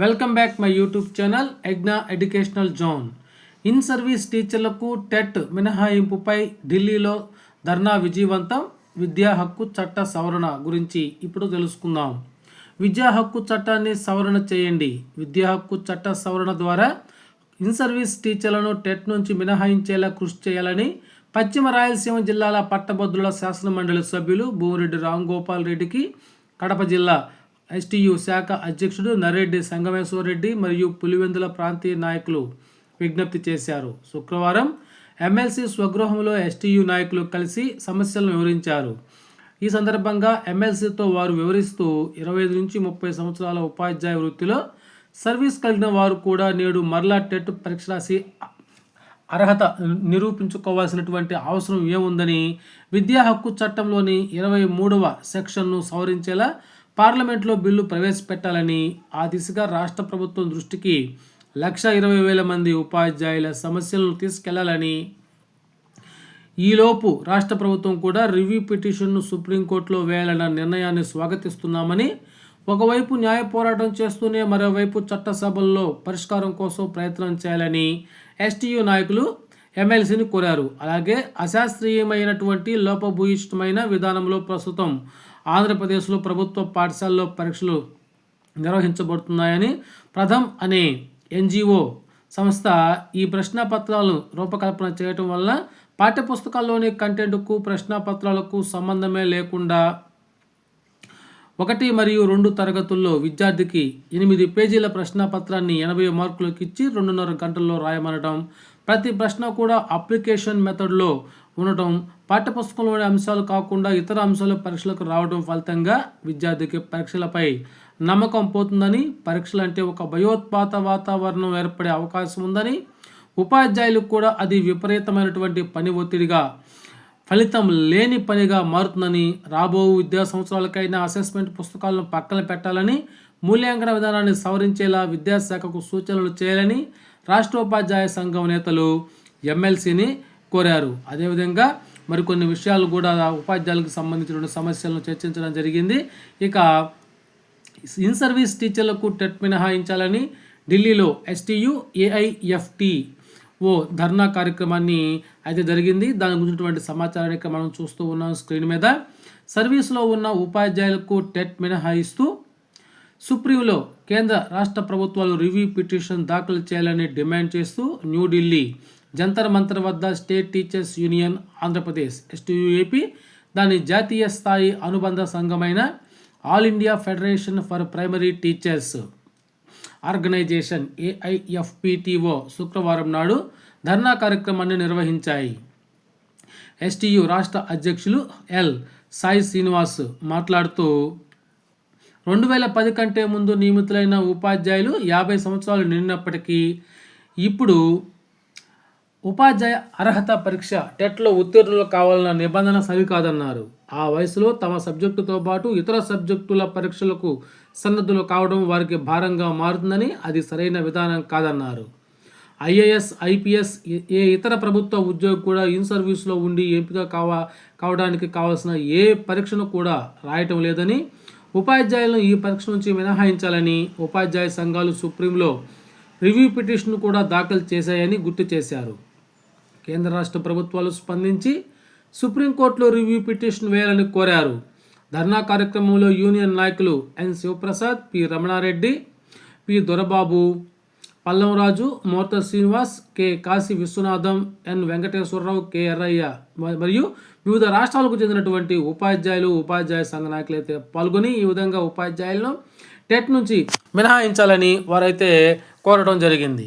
Welcome back my YouTube channel ఎగ్నా educational zone. In service టీచర్లకు TET మినహాయింపుపై ఢిల్లీలో ధర్నా విజయవంతం. విద్యా హక్కు చట్ట సవరణ గురించి ఇప్పుడు తెలుసుకుందాం. విద్యా హక్కు చట్టాన్ని సవరణ చేయండి. విద్యా హక్కు చట్ట సవరణ ద్వారా ఇన్ సర్వీస్ టీచర్లను టెట్ నుంచి మినహాయించేలా కృషి చేయాలని పశ్చిమ రాయలసీమ జిల్లాల పట్టభద్రుల శాసనమండలి సభ్యులు భూమిరెడ్డి రామ్ గోపాల్ రెడ్డికి కడప జిల్లా ఎస్టీయు శాఖ అధ్యక్షుడు నరెడ్డి సంగమేశ్వరరెడ్డి మరియు పులివెందుల ప్రాంతీయ నాయకులు విజ్ఞప్తి చేశారు. శుక్రవారం ఎమ్మెల్సీ స్వగృహంలో ఎస్టీయు నాయకులు కలిసి సమస్యలను వివరించారు. ఈ సందర్భంగా ఎమ్మెల్సీతో వారు వివరిస్తూ ఇరవై ఐదు నుంచి ముప్పై సంవత్సరాల ఉపాధ్యాయ వృత్తిలో సర్వీస్ కలిగిన వారు కూడా నేడు మరలా టెట్ పరీక్ష రాసి అర్హత నిరూపించుకోవాల్సినటువంటి అవసరం ఏముందని విద్యా హక్కు చట్టంలోని ఇరవై మూడవ సెక్షన్ను సవరించేలా పార్లమెంట్లో బిల్లు ప్రవేశపెట్టాలని ఆ దిశగా రాష్ట్ర ప్రభుత్వం దృష్టికి లక్ష ఇరవై వేల మంది ఉపాధ్యాయుల సమస్యలను తీసుకెళ్ళాలని ఈలోపు రాష్ట్ర ప్రభుత్వం కూడా రివ్యూ పిటిషన్ను సుప్రీంకోర్టులో వేయాలన్న నిర్ణయాన్ని స్వాగతిస్తున్నామని ఒకవైపు న్యాయ పోరాటం చేస్తూనే మరోవైపు చట్టసభల్లో పరిష్కారం కోసం ప్రయత్నం చేయాలని ఎస్టీయూ నాయకులు ఎమ్మెల్సీని కోరారు. అలాగే అశాస్త్రీయమైనటువంటి లోపభూయిష్టమైన విధానంలో ప్రస్తుతం ఆంధ్రప్రదేశ్లో ప్రభుత్వ పాఠశాలలో పరీక్షలు నిర్వహించబడుతున్నాయని ప్రథమ్ అనే ఎన్జిఓ సంస్థ ఈ ప్రశ్నపత్రాలను రూపకల్పన చేయటం వల్ల పాఠ్యపుస్తకాల్లోని కంటెంట్కు ప్రశ్నపత్రాలకు సంబంధమే లేకుండా ఒకటి మరియు రెండు తరగతుల్లో విద్యార్థికి ఎనిమిది పేజీల ప్రశ్నపత్రాన్ని ఎనభై మార్కులకు ఇచ్చి రెండున్నర గంటల్లో రాయమనడం ప్రతి ప్రశ్న కూడా అప్లికేషన్ మెథడ్లో ఉండటం పాఠ్యపుస్తకంలోని అంశాలు కాకుండా ఇతర అంశాలు పరీక్షలకు రావడం ఫలితంగా విద్యార్థికి పరీక్షలపై నమ్మకం పోతుందని పరీక్షలు అంటే ఒక భయోత్పాత వాతావరణం ఏర్పడే అవకాశం ఉందని ఉపాధ్యాయులకు కూడా అది విపరీతమైనటువంటి పని ఒత్తిడిగా ఫలితం లేని పనిగా మారుతుందని రాబో విద్యా సంవత్సరాలకైనా అసెస్మెంట్ పుస్తకాలను పక్కన పెట్టాలని మూల్యాంకన విధానాన్ని సవరించేలా విద్యాశాఖకు సూచనలు చేయాలని రాష్ట్ర ఉపాధ్యాయ సంఘం నేతలు ఎమ్మెల్సీని కోరారు. అదేవిధంగా మరికొన్ని విషయాలు కూడా ఉపాధ్యాయులకు సంబంధించిన సమస్యలను చర్చించడం జరిగింది. ఇక ఇన్ సర్వీస్ టీచర్లకు టెట్ మినహాయించాలని ఢిల్లీలో ఎస్టీయు ఏఐఎఫ్టి ఓ ధర్నా కార్యక్రమాన్ని అయితే జరిగింది. దాని గురించినటువంటి సమాచారాన్ని ఇక్కడ మనం చూస్తూ ఉన్నాం స్క్రీన్ మీద. సర్వీస్లో ఉన్న ఉపాధ్యాయులకు టెట్ మినహాయిస్తూ సుప్రీంలో కేంద్ర రాష్ట్ర ప్రభుత్వాలు రివ్యూ పిటిషన్ దాఖలు చేయాలని డిమాండ్ చేస్తూ న్యూఢిల్లీ జంతర్ మంతర్ వద్ద state teachers union Andhra Pradesh STUAP దాని జాతీయ స్థాయి అనుబంధ సంఘమైన all India federation for primary teachers organization AIFPTO శుక్రవారం నాడు ధర్నా కార్యక్రమాన్ని నిర్వహించాయి. ఎస్టీయు రాష్ట్ర అధ్యక్షులు ఎల్ సాయి శ్రీనివాస్ మాట్లాడుతూ రెండు వేల పది కంటే ముందు నియమితులైన ఉపాధ్యాయులు యాభై సంవత్సరాలు నిండినప్పటికీ ఇప్పుడు ఉపాధ్యాయ అర్హత పరీక్ష టెట్లో ఉత్తీర్ణులు కావాలన్న నిబంధన సరికాదన్నారు. ఆ వయసులో తమ సబ్జెక్టుతో పాటు ఇతర సబ్జెక్టుల పరీక్షలకు సన్నద్ధులు కావడం వారికి భారంగా మారుతుందని అది సరైన విధానం కాదన్నారు. ఐఏఎస్ ఐపీఎస్ ఏ ఇతర ప్రభుత్వ ఉద్యోగి కూడా ఇన్ సర్వీస్లో ఉండి ఎంపిక కావా కావడానికి కావాల్సిన ఏ పరీక్షను కూడా రాయటం లేదని ఉపాధ్యాయులను ఈ పరీక్ష నుంచి మినహాయించాలని ఉపాధ్యాయ సంఘాలు సుప్రీంలో రివ్యూ పిటిషన్ కూడా దాఖలు చేశాయని గుర్తు చేశారు. కేంద్ర రాష్ట్ర ప్రభుత్వాలు స్పందించి సుప్రీంకోర్టులో రివ్యూ పిటిషన్ వేయాలని కోరారు. ధర్నా కార్యక్రమంలో యూనియన్ నాయకులు N Sivaprasad P Ramana Reddy P Dorababu Pallamraju Morta Srinivas K Kasi Viswanatham N Venkateswara Rao K Errayya మరియు వివిధ రాష్ట్రాలకు చెందినటువంటి ఉపాధ్యాయులు ఉపాధ్యాయ సంఘ నాయకులు అయితే పాల్గొని ఈ విధంగా ఉపాధ్యాయులను టెట్ నుంచి మినహాయించాలని వారైతే కోరడం జరిగింది.